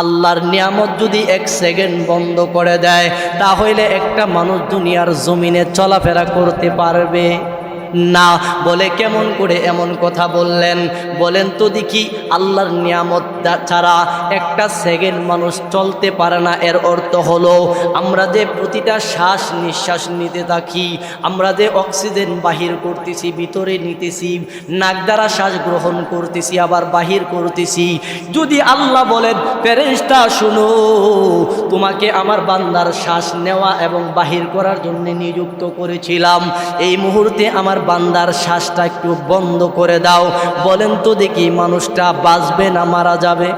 আল্লাহর নিয়ামত যদি এক সেকেন্ড বন্ধ করে দেয়, তাহলে একটা মানুষ দুনিয়ার জমিনে চলাফেরা করতে পারবে। না। বলে কেমন করে এমন কথা বললেন? বলেন তো দেখি, আল্লাহর নিয়ামত ছাড়া একটা সেকেন্ড মানুষ চলতে পারে না, এর অর্থ হলো আমরা যে প্রতিটা শ্বাস নিঃশ্বাস নিতে থাকি, আমরা যে অক্সিজেন বাহির করতেছি, ভিতরে নিতেছি, নাক দ্বারা শ্বাস গ্রহণ করতেছি, আবার বাহির করতেছি। যদি আল্লাহ বলেন, ফেরেশতা, শুনো, তোমাকে আমার বান্দার শ্বাস নেওয়া এবং বাহির করার জন্য নিযুক্ত করেছিলাম। এই মুহূর্তে আমার বান্দার শ্বাসটা একটু বন্ধ করে দাও। বলেন তো দেখি মানুষটা বাঁচবে না মারা যাবে।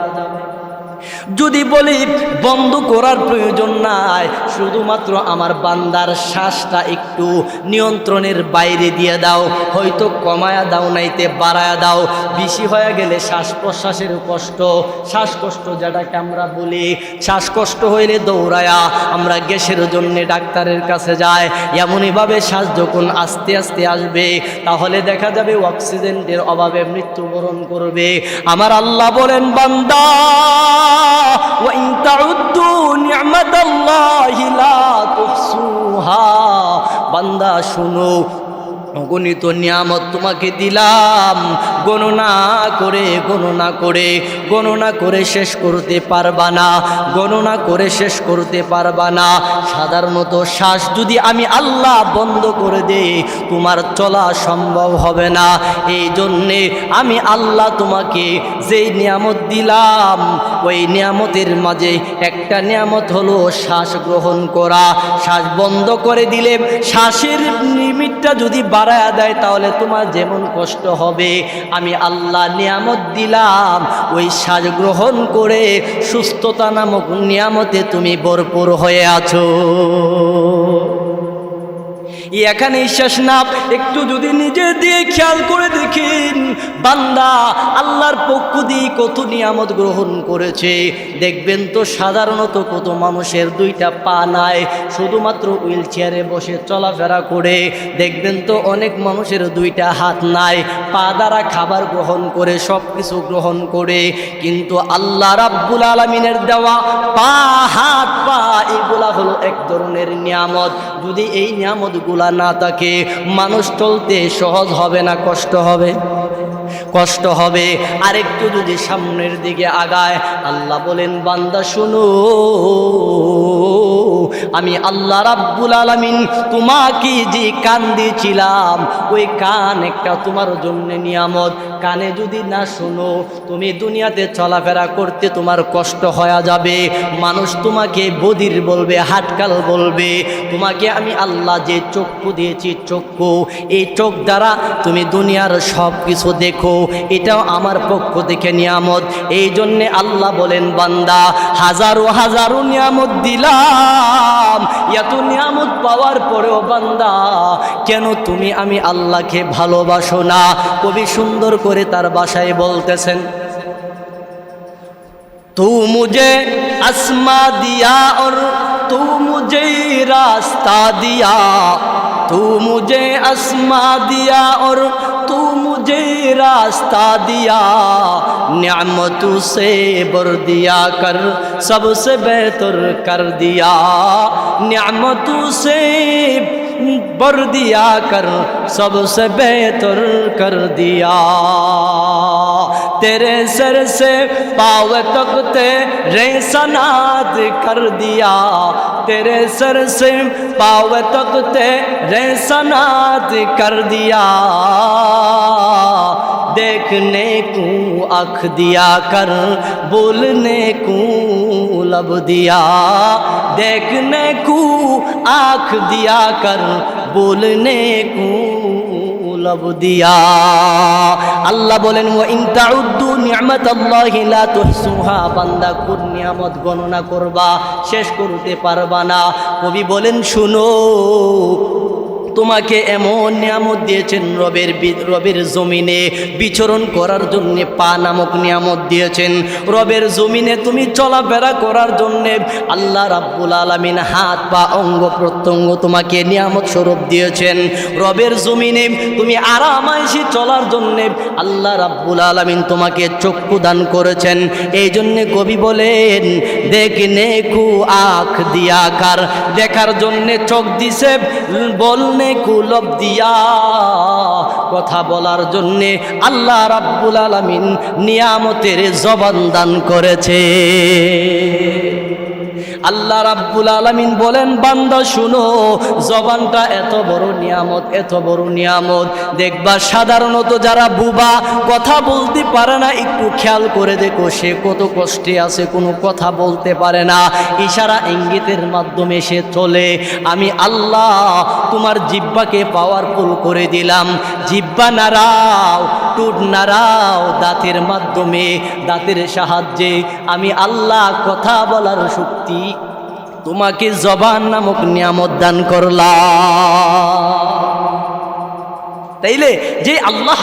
যদি বলি বন্ধ করার প্রয়োজন নাই, শুধুমাত্র আমার বান্দার শ্বাসটা একটু নিয়ন্ত্রণের বাইরে দিয়ে দাও, হয়তো কমায়া দাও নাইতে বাড়ায়া দাও। বেশি হয়ে গেলে শ্বাস প্রশ্বাসের কষ্ট, শ্বাসকষ্ট যেটাকে আমরা বলি, শ্বাসকষ্ট হইলে দৌড়ায়া আমরা গ্যাসের জন্য ডাক্তারের কাছে যাই, এমনইভাবে শ্বাস যখন আস্তে আস্তে আসবে, তাহলে দেখা যাবে অক্সিজেনের অভাবে মৃত্যুবরণ করবে। আমার আল্লাহ বলেন, বান্দা! وإن تعدوا نعمة الله لا تحصوها বান্দা শুনো অগণিত নিয়ামত তোমাকে দিলাম। গণনা করে গণনা করে গণনা করে শেষ করতে পারবা না। গণনা করে শেষ করতে পারবা না। সাধারণত শ্বাস যদি আমি আল্লাহ বন্ধ করে দেই, তোমার চলা সম্ভব হবে না। এই জন্যে আমি আল্লাহ তোমাকে যেই নিয়ামত দিলাম, ওই নিয়ামতের মাঝে একটা নিয়ামত হলো শ্বাস গ্রহণ করা। শ্বাস বন্ধ করে দিলে শ্বাসের লিমিটটা যদি বাড়ায় দেয়, তাহলে তোমার যেমন কষ্ট হবে। আমি আল্লাহ নিয়ামত দিলাম, ওই শ্বাস গ্রহণ করে সুস্থতা নামক নিয়ামতে তুমি ভরপুর হয়ে আছো। এখানে শেষ না, একটু যদি নিজে দিয়ে খেয়াল করে দেখেন, বান্দা আল্লাহর পক্ষ দিয়ে কত নিয়ামত গ্রহণ করেছে। দেখবেন তো সাধারণত কত মানুষের দুইটা পা নাই, শুধুমাত্র হুইল চেয়ারে বসে চলাফেরা করে। দেখবেন তো অনেক মানুষের দুইটা হাত নাই, পা দ্বারা খাবার গ্রহণ করে সব কিছু গ্রহণ করে। কিন্তু আল্লাহ রাব্বুল আলমিনের দেওয়া পা, হাত, পা, এগুলা হলো এক ধরনের নিয়ামত। যদি এই নিয়ামতগুলা না থাকে মানুষ চলতে সহজ হবে না কষ্ট হবে। কষ্ট হবে। আরেকটু যদি সামনের দিকে আগায়, আল্লাহ বলেন, বান্দা, শুনো, আমি আল্লাহ রাব্বুল আলামিন তোমাকে যে কান দিয়েছিলাম, ওই কান একটা তোমার জন্য নিয়ামত। কানে যদি না শোনো, তুমি দুনিয়াতে চলাফেরা করতে তোমার কষ্ট হয়ে যাবে। মানুষ তোমাকে বদির বলবে, হাটকাল বলবে। তোমাকে আমি আল্লাহ যে চক্ষু দিয়েছি, চক্ষু, এই চোখ দ্বারা তুমি দুনিয়ার সব কিছু দেখো। এটাও আমার পক্ষ থেকে নিয়ামত। এই জন্যে আল্লাহ বলেন, বান্দা, হাজারো হাজারো নিয়ামত দিলাম। এত নিয়ামত পাওয়ার পরেও বান্দা, কেন তুমি আমি আল্লাহকে ভালোবাসো না? কবি সুন্দর করে তার বাসায় বলতেছেন তু মুজে আসমা দিয়া ওর তু মুজে রাস্তা দিয়া তু মুজে আসমা দিয়া ওর তু मुझे रास्ता दिया न्यामतू से बर दिया कर सबसे बेहतर कर दिया। न्यामतों से बर दिया कर, सबसे बेहतर कर दिया। तेरे सर से पाव तक तेरे सनाद कर दिया। तेरे सर से पाव तक तेरे सनाद कर दिया। देखने को आँख दिया कर, बोलने को लब दिया देखने को आँख दिया कर बोलने को लब दिया আল্লাহ বলেন ও ইনতাউদ্দু নিয়ামতাল্লাহি লা তুহসুহা বান্দা কোন নিয়ামত গণনা করবা শেষ করতে পারবা না কবি বলেন শুনো তোমাকে এমন নিয়ামত দিয়েছেন রবের রবের জমিনে বিচরণ করার জন্যে, পা নামক নিয়ামত দিয়েছেন। রবের জমিনে তুমি চলাফেরা করার জন্যে আল্লাহ রাব্বুল আলমিন হাত, পা, অঙ্গ, প্রত্যঙ্গ তোমাকে নিয়ামত স্বরূপ দিয়েছেন। রবের জমিনে তুমি আরামাইশি চলার জন্যে আল্লাহ রাব্বুল আলমিন তোমাকে চক্ষু দান করেছেন। এই জন্যে কবি বলেন দেখনে কু আখ দিয়া কার। দেখার জন্যে চোখ দিছে বলনে কুলব দিয়া কথা বলার জন্যে আল্লাহ রাব্বুল আলমিন নিয়ামতের জবান দান করেছে। আল্লাহ রাব্বুল আলামিন বলেন, বান্দা শুনো, জবানটা এত বড় নিয়ামত, এত বড় নিয়ামত। দেখবা সাধারণত যারা বুবা, কথা বলতে পারে না, একটু খেয়াল করে দেখো, সে কত কষ্টে আছে, কোনো কথা বলতে পারে না। ইশারা ইঙ্গিতের মাধ্যমে সে চলে। আমি আল্লাহ, তোমার জিব্বাকে পাওয়ারফুল করে দিলাম। জিব্বা নাড়াও টুট নাড়াও দাঁতের মাধ্যমে, দাঁতের সাহায্যে। আমি আল্লাহ কথা বলার শক্তি, তোমাকে জবান নামক নিয়ামত দান করলাম। তাইলে যে আল্লাহ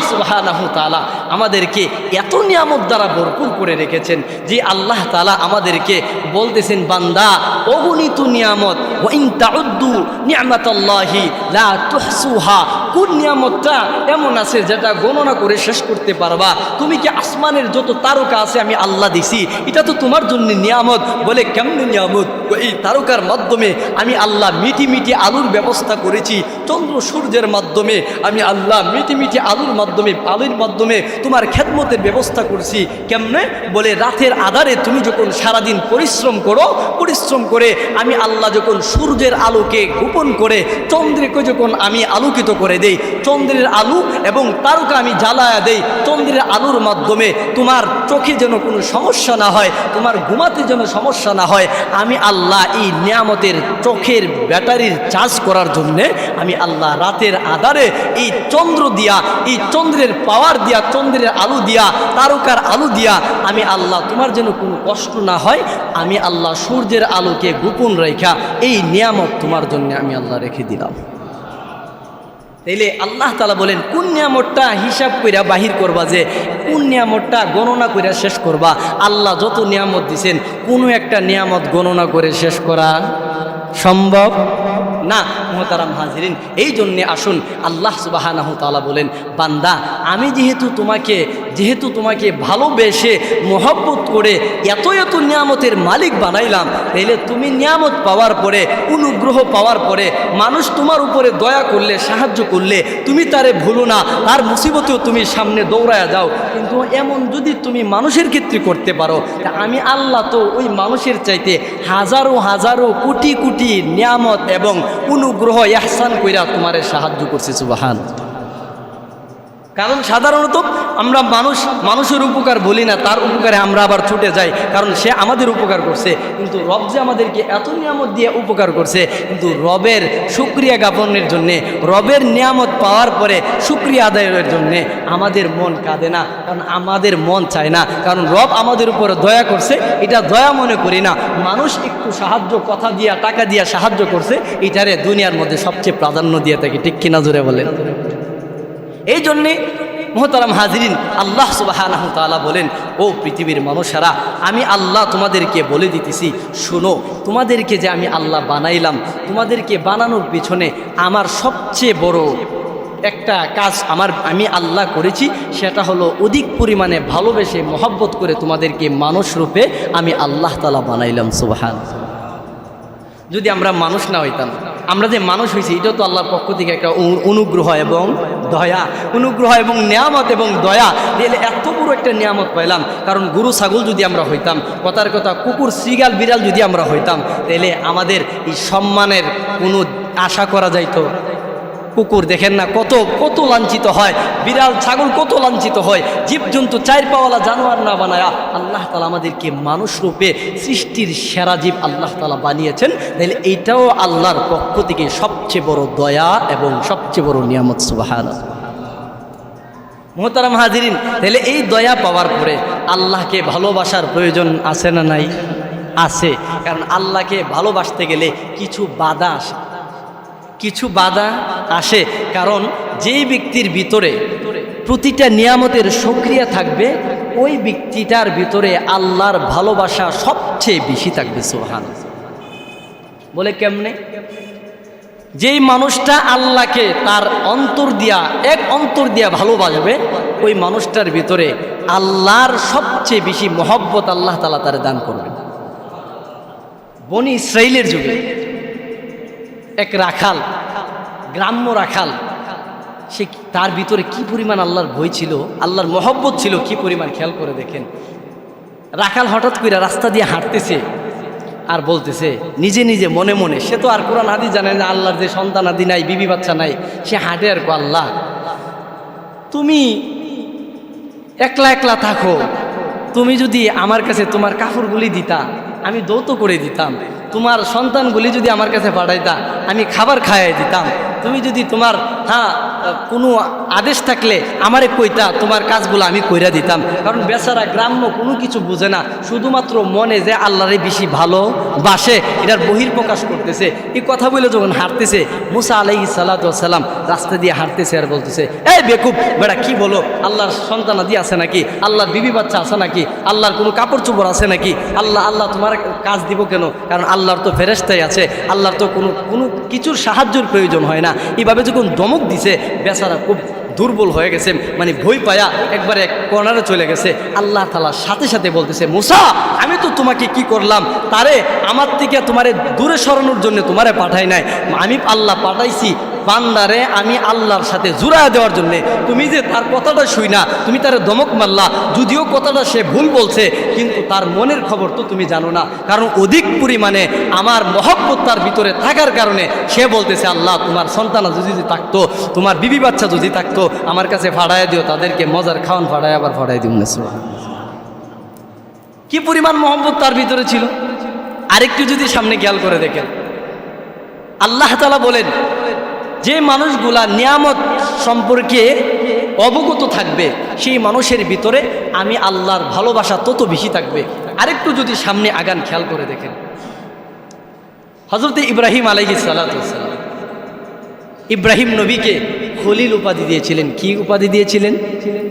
তাআলা আমাদেরকে এত নিয়ামত দ্বারা ভরপুর করে রেখেছেন, যে আল্লাহ তালা আমাদেরকে বলতেছেন, বান্দা, অগণিত নিয়ামত কোন নিয়ামতটা এমন আছে যেটা গণনা করে শেষ করতে পারবা? তুমি কি আসমানের যত তারকা আছে আমি আল্লাহ দিছি, এটা তো তোমার জন্য নিয়ামত। বলে, কেমন নিয়ামত? এই তারকার মাধ্যমে আমি আল্লাহ মিটি মিটি আলুর ব্যবস্থা করেছি, চন্দ্র সূর্যের মাধ্যমে আমি আল্লাহ মিটি মিটি আলুর মাধ্যমে আলুর মাধ্যমে তোমার খেদমতের ব্যবস্থা করছি। কেমনে? বলে, রাতের আধারে তুমি যখন সারাদিন পরিশ্রম করো, পরিশ্রম করে আমি আল্লাহ যখন সূর্যের আলোকে গোপন করে, চন্দ্রকে যখন আমি আলোকিত করে দেই, চন্দ্রের আলু এবং তারকা আমি জ্বালায়া দেই, চন্দ্রের আলুর মাধ্যমে তোমার চোখে যেন কোনো সমস্যা না হয়, তোমার ঘুমাতে যেন সমস্যা না হয়, আমি আল্লাহ এই নিয়ামতের চোখের ব্যাটারির চার্জ করার জন্যে আমি আল্লাহ রাতের আধারে এই চন্দ্র দিয়া, এই চন্দ্রের পাওয়ার দিয়া, চন্দ্রের আলু দিয়া, তারকার আলু দিয়া, আমি আল্লাহ, তোমার যেন কোনো কষ্ট না হয়, আমি আল্লাহ সূর্যের আলোকে গোপন রেখা, এই নিয়ামত তোমার জন্য আমি আল্লাহ রেখে দিলাম। তাইলে আল্লাহ তালা বলেন, কোন নিয়ামতটা হিসাব কইরা বাহির করবা যে, কোন নিয়ামতটা গণনা কইরা শেষ করবা? আল্লাহ যত নিয়ামত দিছেন, কোনো একটা নিয়ামত গণনা করে শেষ করা সম্ভব? না মোহতারাম হাজিরিন এই জন্যে আসুন আল্লাহ সুবাহানাহ তালা বলেন বান্দা আমি যেহেতু তোমাকে যেহেতু তোমাকে ভালোবেসে মহব্বত করে এত এত নিয়ামতের মালিক বানাইলাম, তাইলে তুমি নিয়ামত পাওয়ার পরে, অনুগ্রহ পাওয়ার পরে, মানুষ তোমার উপরে দয়া করলে, সাহায্য করলে, তুমি তারে ভুলো না, তার মুসিবতেও তুমি সামনে দৌড়ায় যাও। কিন্তু এমন যদি তুমি মানুষের ক্ষেত্রে করতে পারো আমি আল্লাহ তো ওই মানুষের চাইতে হাজারো হাজারো কোটি কোটি নিয়ামত এবং অনুগ্রহ ইহসান কইরা তোমারে সাহায্য করছে, সুবাহান। কারণ সাধারণত আমরা মানুষ, মানুষের উপকার বলি না, তার উপকারে আমরা আবার ছুটে যাই, কারণ সে আমাদের উপকার করছে। কিন্তু রব যে আমাদেরকে এত নিয়ামত দিয়ে উপকার করছে, কিন্তু রবের সুক্রিয়া জ্ঞাপনের জন্যে, রবের নিয়ামত পাওয়ার পরে সুক্রিয়া আদায়ের জন্যে আমাদের মন কাঁদে না, কারণ আমাদের মন চায় না। কারণ রব আমাদের উপরে দয়া করছে, এটা দয়া মনে করি না। মানুষ একটু সাহায্য, কথা দিয়া, টাকা দিয়া সাহায্য করছে, এটারে দুনিয়ার মধ্যে সবচেয়ে প্রাধান্য দিয়ে থাকে, ঠিক কিনা জোরে বলেন? এই জন্যে মোহতারাম হাজিরিন, আল্লাহ সুবাহ বলেন, ও পৃথিবীর মানুষেরা, আমি আল্লাহ তোমাদেরকে বলে দিতেছি, শোনো, তোমাদেরকে যে আমি আল্লাহ বানাইলাম, তোমাদেরকে বানানোর পিছনে আমার সবচেয়ে বড় একটা কাজ আমার, আমি আল্লাহ করেছি, সেটা হলো অধিক পরিমাণে ভালোবেসে মহব্বত করে তোমাদেরকে মানুষ রূপে আমি আল্লাহ তালা বানাইলাম, সুবাহান। যদি আমরা মানুষ না হইতাম আমরা যে মানুষ হয়েছি এটাও তো আল্লাহর পক্ষ থেকে একটা অনু- অনুগ্রহ এবং দয়া। অনুগ্রহ এবং নিয়ামত এবং দয়া। দিলে এত বড় একটা নিয়ামত পাইলাম, কারণ গরু, ছাগল যদি আমরা হইতাম, কথার কথা, কুকুর শ্রীগাল বিড়াল যদি আমরা হইতাম, তাহলে আমাদের এই সম্মানের কোনো আশা করা যাইতো কুকুর, দেখেন না কত কত লাঞ্ছিত হয়। বিড়াল, ছাগল কত লাঞ্ছিত হয়। জীবজন্তু চার পাওয়ালা জানোয়ার না বানায়া আল্লাহ তালা আমাদেরকে মানুষ রূপে সৃষ্টির সেরা জীব আল্লাহ তালা বানিয়েছেন। তাহলে এইটাও আল্লাহর পক্ষ থেকে সবচেয়ে বড় দয়া এবং সবচেয়ে বড় নিয়ামত সুবাহান মোহতারাম হাজিরিন তাহলে এই দয়া পাওয়ার পরে আল্লাহকে ভালোবাসার প্রয়োজন আছে না নাই? আছে। কারণ আল্লাহকে ভালোবাসতে গেলে কিছু বাধা আসে। কিছু বাধা আসে, কারণ যেই ব্যক্তির ভিতরে প্রতিটা নিয়ামতের সক্রিয়া থাকবে, ওই ব্যক্তিটার ভিতরে আল্লাহর ভালোবাসা সবচেয়ে বেশি থাকবে সোহান বলে কেমনে? যেই মানুষটা আল্লাহকে তার অন্তর দিয়া, এক অন্তর দিয়া ভালোবাসবে, ওই মানুষটার ভিতরে আল্লাহর সবচেয়ে বেশি মহব্বত আল্লাহ তালা তার দান করবে বনি ইসরাইলের যুগে এক রাখাল, গ্রাম্য রাখাল। সে তার ভিতরে কি পরিমাণ আল্লাহর ভয় ছিল, আল্লাহর মহব্বত ছিল, কি পরিমাণ খেয়াল করে দেখেন। রাখাল হঠাৎ করে রাস্তা দিয়ে হাঁটতেছে আর বলতেছে, নিজে নিজে মনে মনে, সে তো আর কোরআন আদি জানে না, আল্লাহর যে সন্তান আদি নাই, বিবি বাচ্চা নাই, সে হাঁটে আর আল্লাহ, তুমি একলা একলা থাকো, তুমি যদি আমার কাছে তোমার কাপড়গুলি দিতা, আমি দৌত করে দিতাম। তোমার সন্তানগুলি যদি আমার কাছে পাঠাইতা আমি খাবার খাইয়ে দিতাম। তুমি যদি তোমার হ্যাঁ কোনো আদেশ থাকলে আমারে কইতা, তোমার কাজগুলো আমি কইরা দিতাম। কারণ বেচারা গ্রাম্য কোনো কিছু বুঝে না, শুধুমাত্র মনে যে আল্লাহরে বেশি ভালো বাসে, এটার বহির প্রকাশ করতেছে। এই কথা বলে যখন হাঁটতেছে, মুসা আলাই সাল্লাম রাস্তা দিয়ে হাঁটতেছে আর বলতেছে, এই বেকুব বেড়া কি বলো? আল্লাহর সন্তানাদি আছে নাকি? আল্লাহর বিবি বাচ্চা আছে নাকি? আল্লাহর কোনো কাপড় চোপড় আছে নাকি? আল্লাহ আল্লাহ তোমার কাজ দিব কেন? কারণ আল্লাহর তো ফেরেস্তাই আছে, আল্লাহর তো কোনো কোনো কিছুর সাহায্যের প্রয়োজন হয় না। এইভাবে যখন দমক দিছে, বেচারা খুব দুর্বল হয়ে গেছে মানে ভয় পায়া একবারে এক কর্নারে চলে গেছে। আল্লাহ তালা সাথে সাথে বলতেছে, মুসা, আমি তো তোমাকে কি করলাম? তারে আমার থেকে তোমারে দূরে সরানোর জন্য তোমারে পাঠাই নাই। আমি আল্লাহ পাঠাইছি বান্দারে আমি আল্লাহর সাথে জুড়ায় দেওয়ার জন্যে। তুমি যে তার কথাটা শুই না, তুমি তার দমক মারলা, যদিও কথাটা সে ভুল বলছে, কিন্তু তার মনের খবর তো তুমি জানো না। কারণ অধিক পরিমাণে আমার মহব্বত তার ভিতরে থাকার কারণে সে বলতেছে, আল্লাহ, তোমার সন্তানা যদি থাকতো, তোমার বিবি বাচ্চা যদি থাকতো, আমার কাছে ফাড়ায় দিও, তাদেরকে মজার খাওয়ান ফাড়ায়, আবার ফাড়ায় দিও না কি পরিমাণ মহব্বত তার ভিতরে ছিল? আরেকটু যদি সামনে খেয়াল করে দেখেন। আল্লাহ তালা বলেন যে মানুষগুলা নিয়ামত সম্পর্কে অবগত থাকবে, সেই মানুষের ভিতরে আমি আল্লাহর ভালোবাসা তত বেশি থাকবে। আরেকটু যদি সামনে আগান, খেয়াল করে দেখেন। হজরত ইব্রাহিম আলহি সালাম ইব্রাহিম নবীকে খলিল উপাধি দিয়েছিলেন। কি উপাধি দিয়েছিলেন?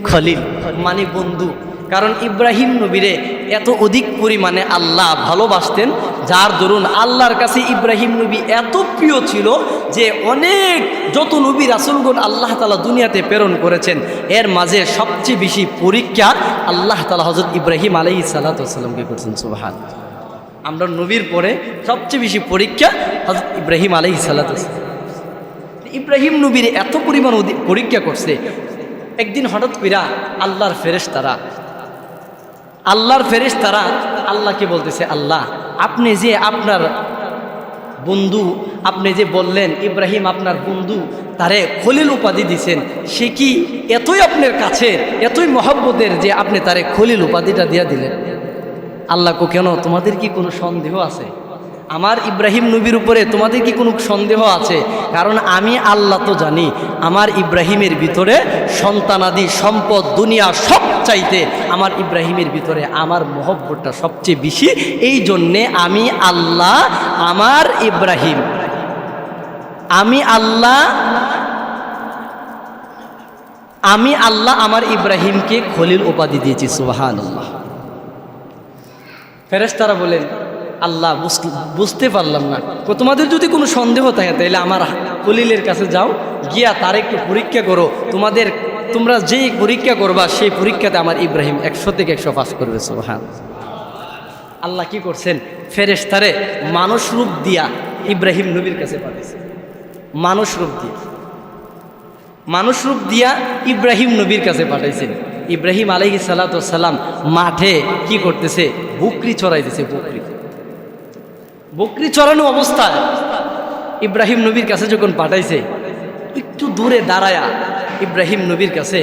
খলিল। মানে বন্ধু। কারণ ইব্রাহিম নবীরে এত অধিক পরিমাণে আল্লাহ ভালোবাসতেন, যার দরুন আল্লাহর কাছে ইব্রাহিম নবী এত প্রিয় ছিল যে অনেক যত নবী রাসুলগণ আল্লাহ তালা দুনিয়াতে প্রেরণ করেছেন, এর মাঝে সবচেয়ে বেশি পরীক্ষা আল্লাহ তালা হজরত ইব্রাহিম আলাই সাল্লাতামকে করছেন, সুবাহান। আমরা নবীর পরে সবচেয়ে বেশি পরীক্ষা হজরত ইব্রাহিম আলাই সাল্লাতাম ইব্রাহিম নবীর এত পরিমাণ পরীক্ষা করছে, একদিন হঠাৎ কইরা আল্লাহর ফেরেশ তারা আল্লাহর ফেরিস তারা আল্লাহকে বলতেছে, আল্লাহ, আপনি যে আপনার বন্ধু, আপনি যে বললেন ইব্রাহিম আপনার বন্ধু, তারে খলিল উপাধি দিছেন, সে কি এতই আপনার কাছে, এতই মহব্বতের যে আপনি তারে খলিল উপাধিটা দিয়া দিলেন? আল্লাহকু কেন? তোমাদের কি কোনো সন্দেহ আছে? আমার ইব্রাহিম নবীর উপরে তোমাদের কি কোনো সন্দেহ আছে? কারণ আমি আল্লাহ তো জানি, আমার ইব্রাহিমের ভিতরে সন্তানাদি, সম্পদ, দুনিয়া সব চাইতে আমার ইব্রাহিমের ভিতরে আমার মহব্বতটা সবচেয়ে বেশি। এই জন্যে আমি আল্লাহ, আমার ইব্রাহিম। আমি আল্লাহ আমি আল্লাহ, আমার ইব্রাহিমকে খলিল উপাধি দিয়েছি সুবাহান আল্লাহ ফেরেশতারা বলেন আল্লাহ বুঝ- বুঝতে পারলাম না। তোমাদের যদি কোনো সন্দেহ থাকে তাহলে আমার খলিলের কাছে যাও, গিয়া তার একটু পরীক্ষা করো। তোমাদের তোমরা যেই পরীক্ষা করবা, সেই পরীক্ষাতে আমার ইব্রাহিম একশো থেকে একশো পাস করবে সোহান আল্লাহ কি করছেন? ফেরেশতারে মানুষ রূপ দিয়া ইব্রাহিম নবীর কাছে পাঠিয়েছে মানুষ রূপ দিয়া। মানুষ রূপ দিয়া ইব্রাহিম নবীর কাছে পাঠাইছেন। ইব্রাহিম আলহি সালাম মাঠে কি করতেছে? বকরি চড়াইতেছে, বকরি। বকরি চড়ানো অবস্থায় ইব্রাহিম নবীর কাছে যখন পাঠাইছে, একটু দূরে দাঁড়ায়া ইব্রাহিম নবীর কাছে,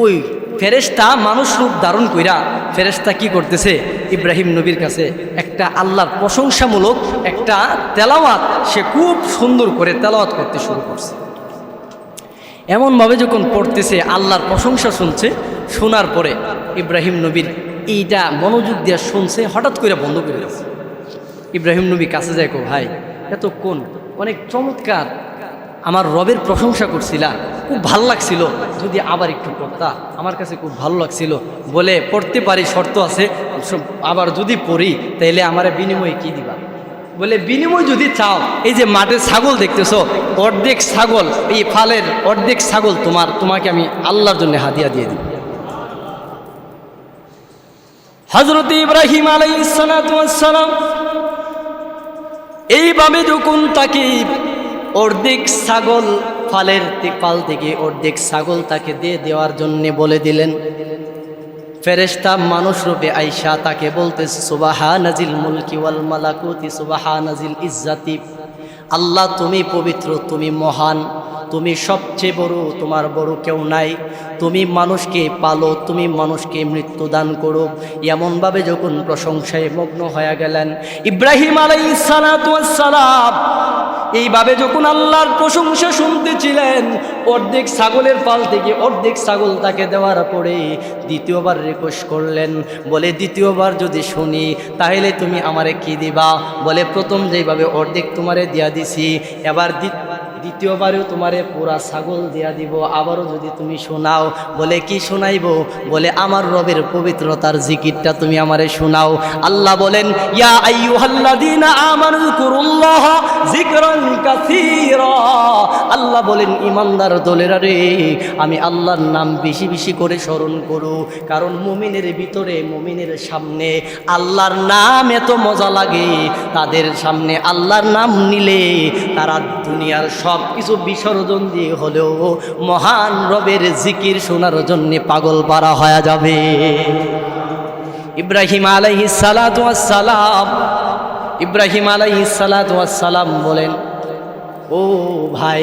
ওই ফেরেশতা মানুষ রূপ ধারণ কইরা ফেরেশতা কি করতেছে? ইব্রাহিম নবীর কাছে একটা আল্লাহর প্রশংসামূলক একটা তেলাওয়াত, সে খুব সুন্দর করে তেলাওয়াত করতে শুরু করছে। এমনভাবে যখন পড়তেছে, আল্লাহর প্রশংসা শুনছে, শোনার পরে ইব্রাহিম নবীর এইটা মনোযোগ দিয়ে শুনছে, হঠাৎ করে বন্ধ করে দিয়েছে ইব্রাহিম নবী কাছে যায় কো, ভাই এত কোন? অনেক চমৎকার। আমার রবের প্রশংসা করছিলা, খুব ভালো লাগছিল। যদি আবার একটু পড়তা, আমার কাছে খুব ভালো লাগছিল। বলে, পড়তে পারি, শর্ত আছে। আবার যদি পড়ি, তাইলে আমার বিনিময়ে কি দিবা? বলে, বিনিময় যদি চাও, এই যে মাঠে ছাগল দেখতেছো, অর্ধেক ছাগল, এই ফালের অর্ধেক ছাগল তোমার, তোমাকে আমি আল্লাহর জন্য হাদিয়া দিয়ে দিই হজরত ইব্রাহিম আলাইসালাম এইভাবে যখন তাকে অর্ধেক ছাগল ফালের পাল থেকে অর্ধেক ছাগল তাকে দিয়ে দেওয়ার জন্যে বলে দিলেন। ফেরেস্তা মানুষ রূপে আইসা তাকে বলতেছে সুবাহা নাজিল মুলকি ওয়াল মালাকুতি সুবাহা নাজিল ইজ্জাতি। আল্লাহ তুমি পবিত্র, তুমি মহান। তুমি সবচেয়ে বড়, তোমার বড় কেউ নাই। তুমি মানুষকে পালো, তুমি মানুষকে মৃত্যু দান করো। এমনভাবে যখন প্রশংসায় মগ্ন হয়ে গেলেন ইব্রাহিম আলাই সালাম, এইভাবে যখন আল্লাহর প্রশংসা শুনতেছিলেন, অর্ধেক ছাগলের পাল থেকে অর্ধেক ছাগল তাকে দেওয়ার পরে দ্বিতীয়বার রিকোয়েস্ট করলেন, বলে, দ্বিতীয়বার যদি শুনি, তাহলে তুমি আমারে কি দিবা? বলে, প্রথম যেভাবে অর্ধেক তোমারে দিয়া দিছি, এবার দ্বিত- দ্বিতীয়বারেও তোমারে পুরা ছাগল দিয়া দিব। আবারও যদি তুমি শোনাও, বলে কি শোনাইব? বলে আমার রবের পবিত্রতার জিকিরটা তুমি আমারে শোনাও। আল্লাহ বলেন, ইয়া আইয়ুহাল্লাযীনা আমানু কুরুল্লাহ আল্লাহ বলেন, ইমানদার দলেরা রে, আমি আল্লাহর নাম বেশি বেশি করে স্মরণ করো। কারণ মুমিনের ভিতরে, মুমিনের সামনে আল্লাহর নাম এত মজা লাগে। তাদের সামনে আল্লাহর নাম নিলে তারা দুনিয়ার সব কিছু বিসর্জন দিয়ে হলেও মহান রবের জিকির শোনার জন্য পাগল পারা হয়ে যাবে। ইব্রাহিম ওয়াস সালাম, ইব্রাহিম ওয়াস সালাম বলেন, ও ভাই,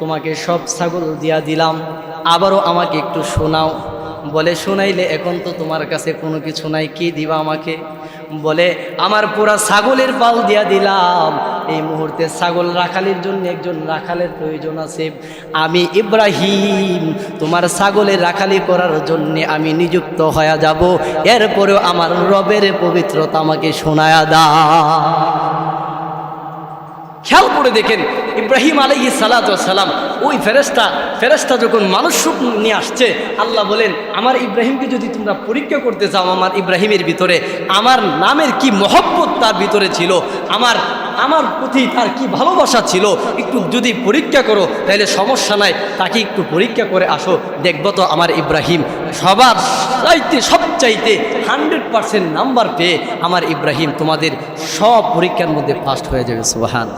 তোমাকে সব ছাগল দিয়া দিলাম, আবারও আমাকে একটু শোনাও। বলে, শোনাইলে এখন তো তোমার কাছে কোনো কিছু নাই, কি দিবা আমাকে? বলে, আমার পুরা ছাগলের পাল দিয়া দিলাম। এই মুহূর্তে ছাগল রাখালির জন্য একজন রাখালের প্রয়োজন আছে। আমি ইব্রাহিম, তোমার ছাগলের রাখালি করার জন্য আমি নিযুক্ত হয়ে যাব। এরপরেও আমার রবের পবিত্রতা আমাকে শোনায়া দা খেয়াল করে দেখেন, ইব্রাহিম আলাই সালাম ওই ফেরেস্তা ফেরেস্তা যখন মানুষ নিয়ে আসছে, আল্লাহ বলেন, আমার ইব্রাহিমকে যদি তোমরা পরীক্ষা করতে চাও আমার ইব্রাহিমের ভিতরে, আমার নামের কি মহব্বত তার ভিতরে ছিল, আমার আমার প্রতি তার কি ভালোবাসা ছিল, একটু যদি পরীক্ষা করো, তাহলে সমস্যা নাই, তাকে একটু পরীক্ষা করে আসো, দেখব তো আমার ইব্রাহিম সবার চাইতে, সবচাইতে হান্ড্রেড পার্সেন্ট নাম্বার পেয়ে আমার ইব্রাহিম তোমাদের সব পরীক্ষার মধ্যে ফার্স্ট হয়ে যাবে সুবাহান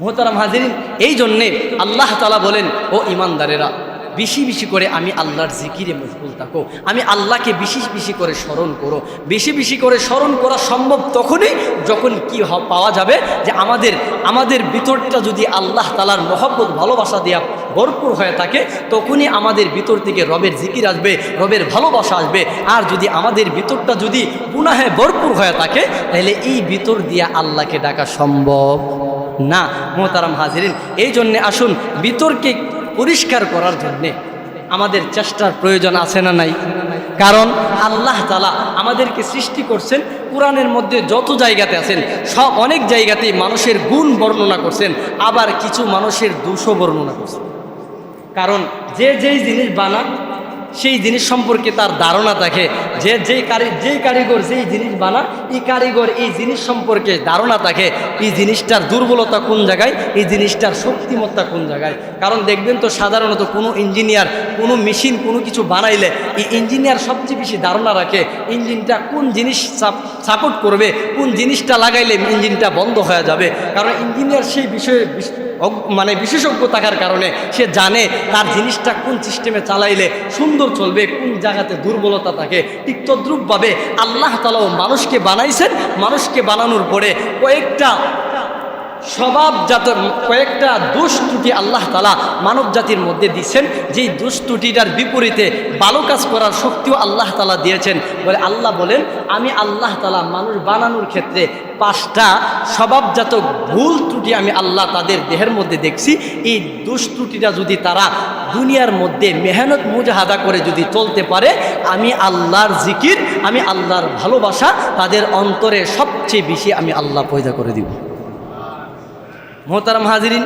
মোহতারাম হাজিরিন, এই জন্যে আল্লাহ তালা বলেন, ও ইমানদারেরা বেশি বেশি করে আমি আল্লাহর জিকিরে মশগুল থাকো। আমি আল্লাহকে বেশি বেশি করে স্মরণ করো। বেশি বেশি করে স্মরণ করা সম্ভব তখনই যখন কি পাওয়া যাবে যে আমাদের আমাদের ভিতরটা যদি আল্লাহ তালার মহব্বত, ভালোবাসা দেওয়া ভরপুর হয়ে থাকে, তখনই আমাদের ভিতর থেকে রবের জিকির আসবে, রবের ভালোবাসা আসবে। আর যদি আমাদের ভিতরটা যদি গুনাহে ভরপুর হয়ে থাকে, তাহলে এই ভিতর দিয়ে আল্লাহকে ডাকা সম্ভব। না, মোহতারাম হাজিরিন। এই জন্যে আসুন বিতর্কে পরিষ্কার করার জন্যে আমাদের চেষ্টার প্রয়োজন আছে না নাই? কারণ আল্লাহ তালা আমাদেরকে সৃষ্টি করছেন, কোরআনের মধ্যে যত জায়গাতে আছেন, সব অনেক জায়গাতেই মানুষের গুণ বর্ণনা করছেন, আবার কিছু মানুষের দোষও বর্ণনা করছেন। কারণ যে যেই জিনিস বানান সেই জিনিস সম্পর্কে তার ধারণা থাকে যে যেই কারি, যেই কারিগর যেই জিনিস বানান এই কারিগর এই জিনিস সম্পর্কে ধারণা থাকে, এই জিনিসটার দুর্বলতা কোন জায়গায়, এই জিনিসটার শক্তিমত্তা কোন জায়গায়। কারণ দেখবেন তো সাধারণত কোনো ইঞ্জিনিয়ার, কোনো মেশিন কোনো কিছু বানাইলে এই ইঞ্জিনিয়ার সবচেয়ে বেশি ধারণা রাখে ইঞ্জিনটা কোন জিনিস সাপোর্ট করবে, কোন জিনিসটা লাগাইলে ইঞ্জিনটা বন্ধ হয়ে যাবে। কারণ ইঞ্জিনিয়ার সেই বিষয়ে মানে বিশেষজ্ঞ থাকার কারণে সে জানে তার জিনিসটা কোন সিস্টেমে চালাইলে সুন্দর চলবে, কোন জায়গাতে দুর্বলতা থাকে, ঠিক তদ্রুপভাবে আল্লাহ তালাও মানুষকে বানাইছেন। মানুষকে বানানোর পরে কয়েকটা স্বভাবজাত কয়েকটা দোষ ত্রুটি আল্লাহ তালা মানব জাতির মধ্যে দিচ্ছেন যেই দোষ ত্রুটিটার বিপরীতে ভালো কাজ করার শক্তিও আল্লাহ তালা দিয়েছেন। বলে আল্লাহ বলেন, আমি আল্লাহ তালা মানুষ বানানোর ক্ষেত্রে পাঁচটা স্বভাবজাত ভুল ত্রুটি আমি আল্লাহ তাদের দেহের মধ্যে দেখছি। এই দোষ ত্রুটিটা যদি তারা দুনিয়ার মধ্যে মেহনত মুজাহাদা করে যদি চলতে পারে, আমি আল্লাহর জিকির, আমি আল্লাহর ভালোবাসা তাদের অন্তরে সবচেয়ে বেশি আমি আল্লাহ পয়দা করে দিব। মোহতারাম হাজিরিন,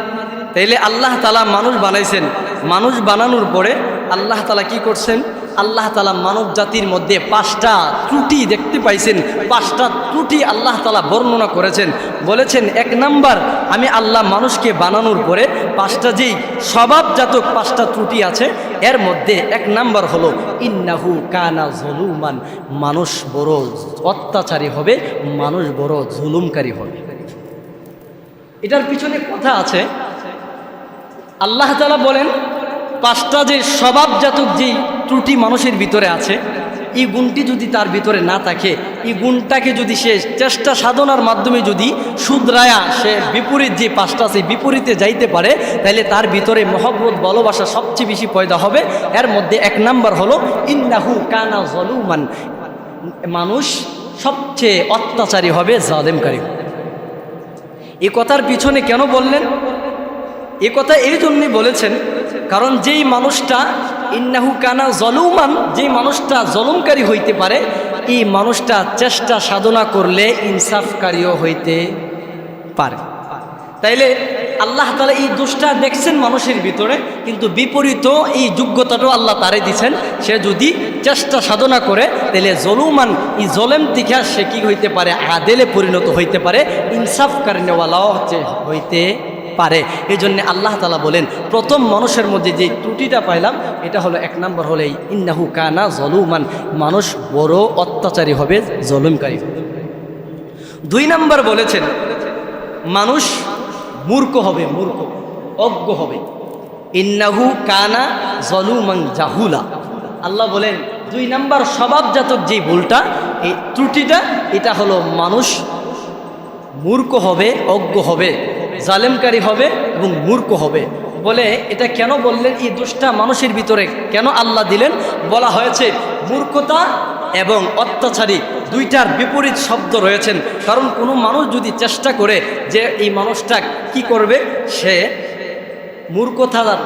তাইলে আল্লাহ তালা মানুষ বানাইছেন। মানুষ বানানোর পরে আল্লাহ তালা কি করছেন? আল্লাহ তালা মানব জাতির মধ্যে পাঁচটা ত্রুটি দেখতে পাইছেন। পাঁচটা ত্রুটি আল্লাহ তালা বর্ণনা করেছেন। বলেছেন, এক নাম্বার, আমি আল্লাহ মানুষকে বানানোর পরে পাঁচটা যেই স্বভাবজাতক পাঁচটা ত্রুটি আছে, এর মধ্যে এক নাম্বার হলো, ইন্নাহু কানা জলুমান, মানুষ বড় অত্যাচারী হবে, মানুষ বড় জুলুমকারী হবে। এটার পিছনে কথা আছে। আল্লাহ তালা বলেন, পাঁচটা যে স্বভাবজাতক যেই ত্রুটি মানুষের ভিতরে আছে, এই গুণটি যদি তার ভিতরে না থাকে, এই গুণটাকে যদি সে চেষ্টা সাধনার মাধ্যমে যদি শুধরায়া সে বিপরীত যে পাঁচটা আছে, বিপরীতে যাইতে পারে তাহলে তার ভিতরে মহব্বত, ভালোবাসা সবচেয়ে বেশি পয়দা হবে। এর মধ্যে এক নাম্বার হলো, ইন্নাহু কানা জলুমান। মানুষ সবচেয়ে অত্যাচারী হবে জালেমকারী। হবে এই কথার পিছনে কেন বললেন? এ কথা এই জন্যই বলেছেন, কারণ যেই মানুষটা, ইন্নাহু কানা জলুমান, যেই মানুষটা জলমকারী হইতে পারে, এই মানুষটা চেষ্টা সাধনা করলে ইনসাফকারীও হইতে পারে। তাইলে আল্লাহ তালা এই দোষটা দেখছেন মানুষের ভিতরে, কিন্তু বিপরীত এই যোগ্যতাটাও আল্লাহ তারে দিছেন। সে যদি চেষ্টা সাধনা করে, তাহলে জলুমান, এই জলেম তিখা সে কি হইতে পারে? আদেলে পরিণত হইতে পারে। ইনসাফ কারণেওয়ালাও হচ্ছে, হইতে পারে। এই জন্যে আল্লাহ তালা বলেন, প্রথম মানুষের মধ্যে যে ত্রুটিটা পাইলাম, এটা হলো এক নম্বর হলে ইন্নাহু কানা জলুমান, মানুষ বড় অত্যাচারী হবে, জলুমকারী দুই নম্বর বলেছেন, মানুষ মূর্খ হবে, মূর্খ, অজ্ঞ হবে। ইন্নাহু কানা জলুমাং জাহুলা। আল্লাহ বলেন, দুই নাম্বার স্বভাবজাতক যে ভুলটা, এই ত্রুটিটা, এটা হলো মানুষ মূর্খ হবে, অজ্ঞ হবে, জালেমকারী হবে এবং মূর্খ হবে। বলে এটা কেন বললেন? এই দোষটা মানুষের ভিতরে কেন আল্লাহ দিলেন? বলা হয়েছে, মূর্খতা এবং অত্যাচারী দুইটার বিপরীত শব্দ রয়েছেন। কারণ কোনো মানুষ যদি চেষ্টা করে যে এই মানুষটা কি করবে, সে মূর্খতার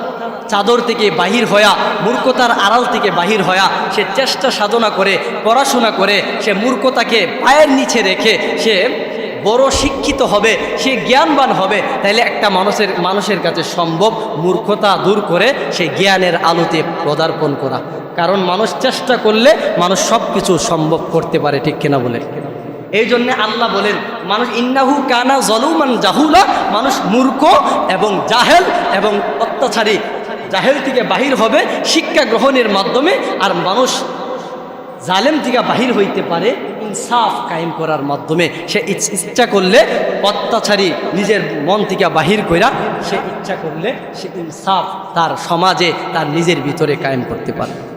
চাদর থেকে বাহির হয়া, মূর্খতার আড়াল থেকে বাহির হয়া, সে চেষ্টা সাধনা করে, পড়াশোনা করে, সে মূর্খতাকে পায়ের নিচে রেখে সে বড় শিক্ষিত হবে, সে জ্ঞানবান হবে তাহলে একটা মানুষের মানুষের কাছে সম্ভব মূর্খতা দূর করে সে জ্ঞানের আলোতে পদার্পণ করা। কারণ মানুষ চেষ্টা করলে মানুষ সব কিছু সম্ভব করতে পারে, ঠিক কিনা বলে? এই জন্য আল্লাহ বলেন, মানুষ ইন্নাহু কানা জলুমান জাহুলা, মানুষ মূর্খ এবং জাহেল এবং অত্যাচারী। জাহেল থেকে বাহির হবে, শিক্ষা গ্রহণের মাধ্যমে, আর মানুষ জালেম থেকে বাহির হইতে পারে, ইনসাফ কায়েম করার মাধ্যমে। সে ইচ- ইচ্ছা করলে অত্যাচারী নিজের মন থেকে বাহির কইরা, সে ইচ্ছা করলে সে ইনসাফ তার সমাজে, তার নিজের ভিতরে কায়েম করতে পারে।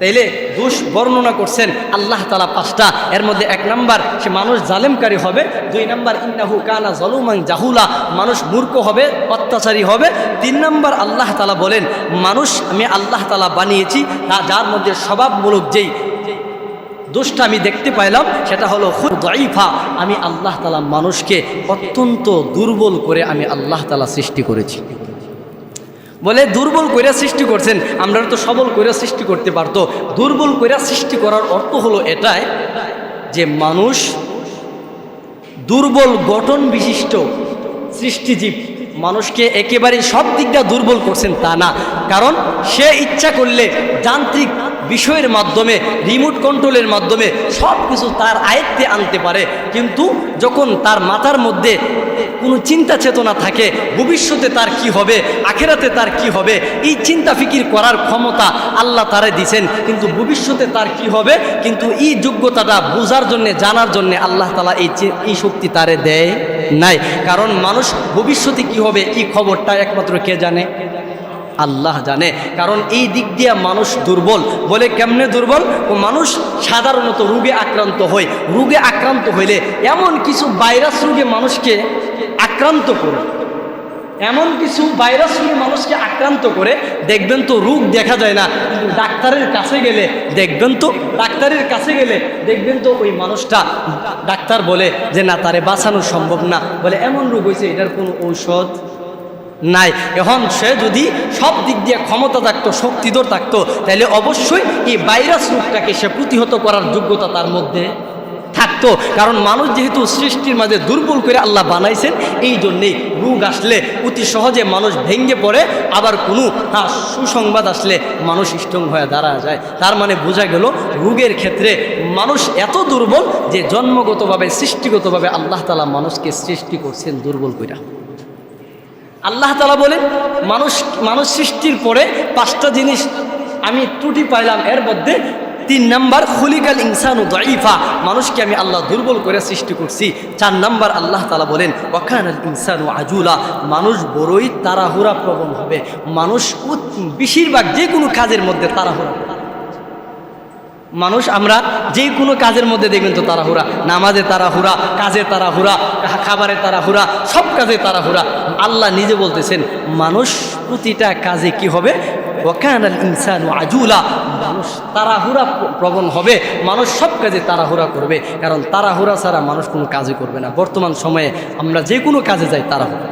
তাইলে দোষ বর্ণনা করছেন আল্লাহ তালা পাঁচটা। এর মধ্যে এক নাম্বার, সে মানুষ জালেমকারী হবে। দুই নাম্বার, ইন্নাহু কানা জলুমাং জাহুলা, মানুষ মূর্খ হবে, অত্যাচারী হবে। তিন নাম্বার, আল্লাহ তালা বলেন, মানুষ, আমি আল্লাহ তালা বানিয়েছি, তা যার মধ্যে স্বভাবমূলক যেই দোষটা আমি দেখতে পাইলাম, সেটা হলো দইফা আমি আল্লাহ তালা মানুষকে অত্যন্ত দুর্বল করে আমি আল্লাহ তালা সৃষ্টি করেছি। বলে, দুর্বল কইরা সৃষ্টি করছেন। আমরা তো সবল কইরা সৃষ্টি করতে পারতো। দুর্বল কইরা সৃষ্টি করার অর্থ হলো এটাই যে মানুষ দুর্বল গঠন বিশিষ্ট সৃষ্টিজীব। মানুষকে একেবারে সব দিকটা দুর্বল করছেন তা না। কারণ সে ইচ্ছা করলে যান্ত্রিক বিষয়ের মাধ্যমে, রিমোট কন্ট্রোলের মাধ্যমে সব কিছু তার আয়ত্তে আনতে পারে। কিন্তু যখন তার মাথার মধ্যে কোনো চিন্তা চেতনা থাকে, ভবিষ্যতে তার কি হবে, আখেরাতে তার কি হবে, এই চিন্তা ফিকির করার ক্ষমতা আল্লাহ তারে দিছেন। কিন্তু ভবিষ্যতে তার কি হবে, কিন্তু এই যোগ্যতাটা বোঝার জন্যে, জানার জন্যে আল্লাহ তালা এই এই শক্তি তারে দেয় নাই। কারণ মানুষ ভবিষ্যতে কি হবে, এই খবরটা একমাত্র কে জানে? আল্লাহ জানে। কারণ এই দিক দিয়ে মানুষ দুর্বল। বলে কেমনে দুর্বল? ও মানুষ সাধারণত রোগে আক্রান্ত হয়। রোগে আক্রান্ত হইলে এমন কিছু ভাইরাস রোগে মানুষকে আক্রান্ত করে। এমন কিছু ভাইরাস নিয়ে মানুষকে আক্রান্ত করে, দেখবেন তো রোগ দেখা যায় না, কিন্তু ডাক্তারের কাছে গেলে, দেখবেন তো ডাক্তারের কাছে গেলে, দেখবেন তো ওই মানুষটা ডাক্তার বলে যে, না, তারে বাঁচানো সম্ভব না। বলে, এমন রোগ হয়েছে, এটার কোনো ঔষধ নাই। এখন সে যদি সব দিক দিয়ে ক্ষমতা থাকতো, শক্তিধর থাকতো, তাহলে অবশ্যই এই ভাইরাস রোগটাকে সে প্রতিহত করার যোগ্যতা তার মধ্যে থাকতো। কারণ মানুষ যেহেতু সৃষ্টির মাঝে দুর্বল করে আল্লাহ বানাইছেন, এই জন্যেই রোগ আসলে অতি সহজে মানুষ ভেঙ্গে পড়ে। আবার কোনো হ্যাঁ সুসংবাদ আসলে মানুষ স্ট্রং হয়ে দাঁড়া যায়। তার মানে বোঝা গেল, রোগের ক্ষেত্রে মানুষ এত দুর্বল যে জন্মগতভাবে, সৃষ্টিগতভাবে আল্লাহ তালা মানুষকে সৃষ্টি করছেন দুর্বল কইরা। আল্লাহ তালা বলেন, মানুষ মানুষ সৃষ্টির পরে পাঁচটা জিনিস আমি ত্রুটি পাইলাম, এর মধ্যে তিন নাম্বার, খুলিকাল ইনসানু দইফা মানুষকে আমি আল্লাহ দুর্বল করে সৃষ্টি করছি। চার নাম্বার, আল্লাহ তালা বলেন ওখানাল ইনসানু আজুলা। মানুষ বড়ই তাড়াহুড়া প্রবণ হবে। মানুষ বেশিরভাগ যে কোনো কাজের মধ্যে তাড়াহুড়া। মানুষ আমরা যে কোনো কাজের মধ্যে দেখবেন তো তাড়াহুড়া। নামাজে তাড়াহুড়া, কাজে তাড়াহুড়া, খাবারে তাড়াহুড়া, সব কাজে তাড়াহুড়া। আল্লাহ নিজে বলতেছেন, মানুষ প্রতিটা কাজে কি হবে? ওকানাল ইনসানু মানুষ তাড়াহুড়া প্রবণ হবে, মানুষ সব কাজে তাড়াহুড়া করবে, কারণ তাড়াহুড়া ছাড়া মানুষ কোনো কাজই করবে না। বর্তমান সময়ে আমরা যে কোনো কাজে যাই তাড়াহুড়া।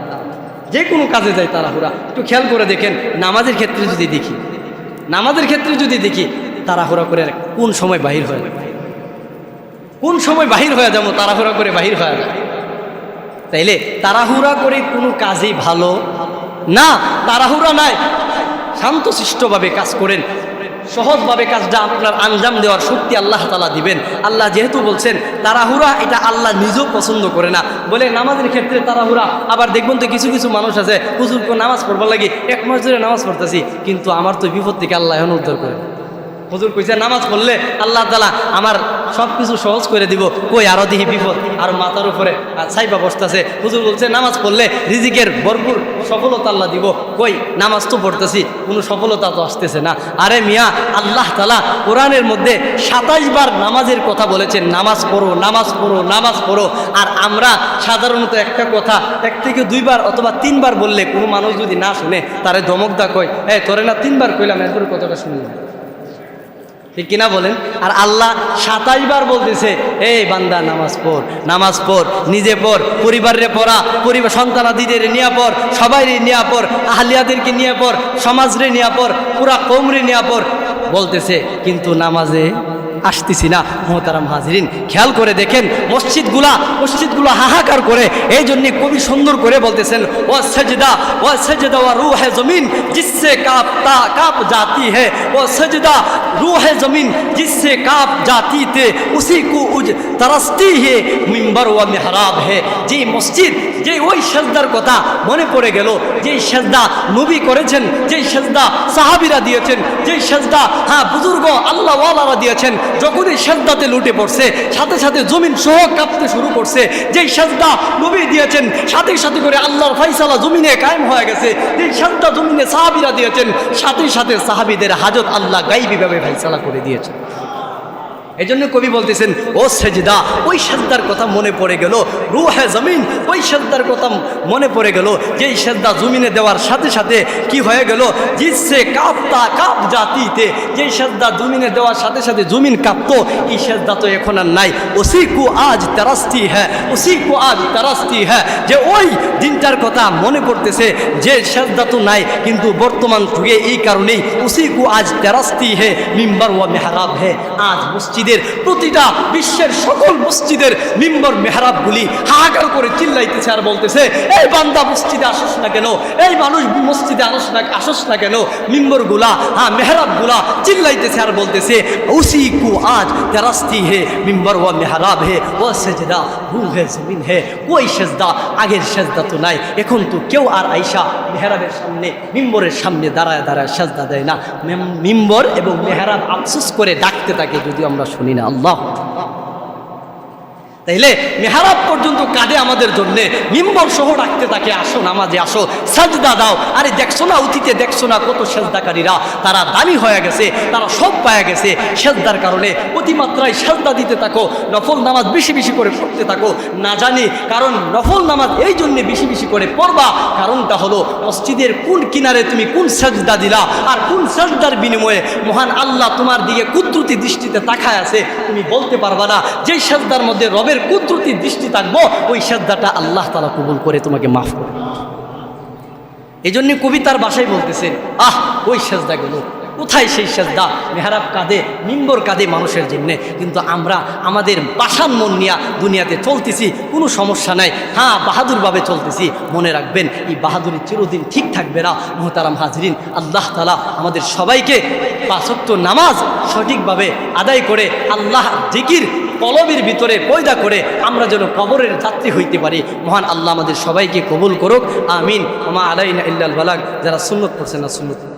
যে কোনো কাজে যাই তাড়াহুড়া। একটু খেয়াল করে দেখেন, নামাজের ক্ষেত্রে যদি দেখি, নামাজের ক্ষেত্রে যদি দেখি, তাড়াহুড়া করে কোন সময় বাহির হয়ে কোন সময় বাহির হয়ে যাব, তাড়াহুড়া করে বাহির হয়ে যায় তাইলে তাড়াহুড়া করে কোনো কাজই ভালো না। তাড়াহুড়া নাই শান্তশিষ্টভাবে কাজ করেন, সহজভাবে কাজটা আপনার আঞ্জাম দেওয়ার শক্তি আল্লাহ তালা দিবেন। আল্লাহ যেহেতু বলছেন তারাহুরা এটা আল্লাহ নিজেও পছন্দ করে না। বলে নামাজের ক্ষেত্রে তারাহুরা আবার দেখবেন তো কিছু কিছু মানুষ আছে, হুজুরকে নামাজ পড়বার লাগে, এক মাস ধরে নামাজ পড়তেছি, কিন্তু আমার তো বিপদ থেকে আল্লাহ এখন উদ্ধার করে হুজুর কইছে, নামাজ পড়লে আল্লাহ তালা আমার সব কিছু সহজ করে দিব। কই, আরও দিহি বিপদ, আর মাথার উপরে সাইবা বসতেছে। হুজুর বলছে, নামাজ পড়লে রিজিকের ভরপুর সফলতা আল্লাহ দিব। কই, নামাজ তো পড়তেছি, কোনো সফলতা তো আসতেছে না। আরে মিয়া, আল্লাহ তালা কোরআনের মধ্যে সাতাইশ বার নামাজের কথা বলেছেন, নামাজ পড়ো নামাজ পড়ো নামাজ পড়ো। আর আমরা সাধারণত একটা কথা, এক থেকে দুইবার অথবা তিনবার বললে কোনো মানুষ যদি না শুনে, তারে ধমক দা কয় এ তোরে না তিনবার কইলাম, এরপরে কতটা শুনলাম। ঠিক কিনা বলেন? আর আল্লাহ সাতাশ বার বলতেছে, এই বান্দা, নামাজ পড় নামাজ পড়, নিজে পড় পরিবারে পড়া, পরিবার, সন্তানাদিদের নিয়ে পর সবাই নিয়ে পড়, আহলিয়াদেরকে নিয়ে পড়, সমাজরে নিয়ে পর পুরা কমরে নিয়ে পর বলতেছে, কিন্তু নামাজে আসতেছি না। মহতারাম হাজিরিন, খেয়াল করে দেখেন, মসজিদগুলা, মসজিদগুলো হাহাকার করে এই জন্যে কবি সুন্দর করে বলতেছেন ও সেজদা ও সেজদা ও রু হে জমিন, জিসে কাপ তা, কাপ জাতি হে। ও সেজদা রু হে জমিন, জিসে কাপ জাতি তে, উসি কু উজ তরস্তি হে, মিম্বর ও মেহরাব হে। যে মসজিদ, যে ওই সেজদার কথা মনে পড়ে গেল, যে সেজদা নবী করেছেন, যে সেজদা সাহাবিরা দিয়েছেন, যে সেজদা হ্যাঁ বুজুর্গ আল্লাহওয়ালারা দিয়েছেন যখনই সেজদাতে লুটে পড়ছে, সাথে সাথে জমিন সহ কাঁপতে শুরু করছে। যেই সেজদা নবী দিয়েছেন, সাথে সাথে করে আল্লাহর ফাইসালা জমিনে কায়েম হয়ে গেছে। যেই সেজদা জমিনে সাহাবিরা দিয়েছেন, সাথে সাথে সাহাবিদের হাজত আল্লাহ গাইবিভাবে ফাইসালা করে দিয়েছেন। এই জন্য কবি বলতেছেন, ও সেজদা, ওই সেজদার কথা মনে পড়ে গেল। রুহে জমিন, ওই সেজদার কথা মনে পড়ে গেল। যেই সেজদা জমিনে দেওয়ার সাথে সাথে কি হয়ে গেল? জিসে কাঁপতা কাপ জাতিতে, যেই সেজদা জমিনে দেওয়ার সাথে সাথে জমিন কাঁপতো, এই সেজদা তো এখন আর নাই। ওসি কু আজ তেরাস্তি হ্যাঁ ওসি কু আজ তেরাস্তি হ্যাঁ যে ওই দিনটার কথা মনে পড়তেছে, যে সেজদা তো নাই, কিন্তু বর্তমান যুগে এই কারণেই উসি কু আজ তেরাস্তি হে মিম্বার ও মেহরাব হে আজ মসজিদের প্রতিটা বিশ্বের সকল মসজিদের মিম্বর মেহরাবগুলি হাহাকার করে চিল্লাইতেছে আর বলতেছে, এই বান্দা মসজিদে আসস না কেন? এই মানুষ মসজিদে আসস না আসস না কেন? মিম্বরগুলা হ্যাঁ মেহরাবগুলা চিল্লাইতেছে আর বলতেছে উসি কু আজ তেরাস্তি হে, মিম্বর ও মেহরাব হে ও সেজদা রু হে, জমিন হে ওই সেজদা? আগের সেজদা তো নাই, এখন তো কেউ আর আইসা মেহরাবের সামনে, মিম্বরের সামনে দাঁড়ায় দাঁড়ায় সেজদা দেয় না। মেম- মিম্বর এবং মেহরাব আফসোস করে ডাকতে থাকে যদি আমরা শুনি না আল্লাহ তাইলে মেহারাব পর্যন্ত কাঁদে আমাদের জন্য। মিম্বর সহ রাখতে তাকে আসো নামাজে, আসো, সাজদা দাও। আরে দেখছ না, অতীতে দেখছ না কত সেজদাকারীরা? তারা দামি হয়ে গেছে, তারা সব পায়া গেছে। সেজদার কারণে অতিমাত্রায় সেজদা দিতে থাকো, নফল নামাজ বেশি বেশি করে পড়তে থাকো। না জানি, কারণ নফল নামাজ এই জন্যে বেশি বেশি করে পড়বা। কারণটা হলো মসজিদের কোন কিনারে তুমি কোন সেজদা দিলা, আর কোন সেজদার বিনিময়ে মহান আল্লাহ তোমার দিকে কুদরতি দৃষ্টিতে তাকায় আছে, তুমি বলতে পারবা না। যে সেজদার মধ্যে রবের কুদরতি দৃষ্টি থাকব, ওই শ্রদ্ধাটা আল্লাহ তালা কবুল করে তোমাকে মাফ করবে। এই জন্য কবিতার বাসায় বলতেছে, আহ, ওই সেজদা গেল কোথায় সেই সেজদা? মেহরাব কাঁদে, মিম্বর কাঁদে মানুষের জন্যে। কিন্তু আমরা আমাদের বাসান মন নিয়ে দুনিয়াতে চলতেছি, কোনো সমস্যা নাই। হ্যাঁ বাহাদুরভাবে চলতেছি। মনে রাখবেন, এই বাহাদুরি চিরদিন ঠিক থাকবে না, মোহতারাম হাজরিন। আল্লাহ তালা আমাদের সবাইকে পাঁচক্ত নামাজ সঠিকভাবে আদায় করে, আল্লাহ জিকির কলবের ভিতরে পয়দা করে আমরা যেন কবরের যাত্রী হইতে পারি। মহান আল্লাহ আমাদের সবাইকে কবুল করুক। আমিন। আমা আলাইনা ইল্লাল বালাক যারা সুন্নত পড়ছেন না, সুন্নত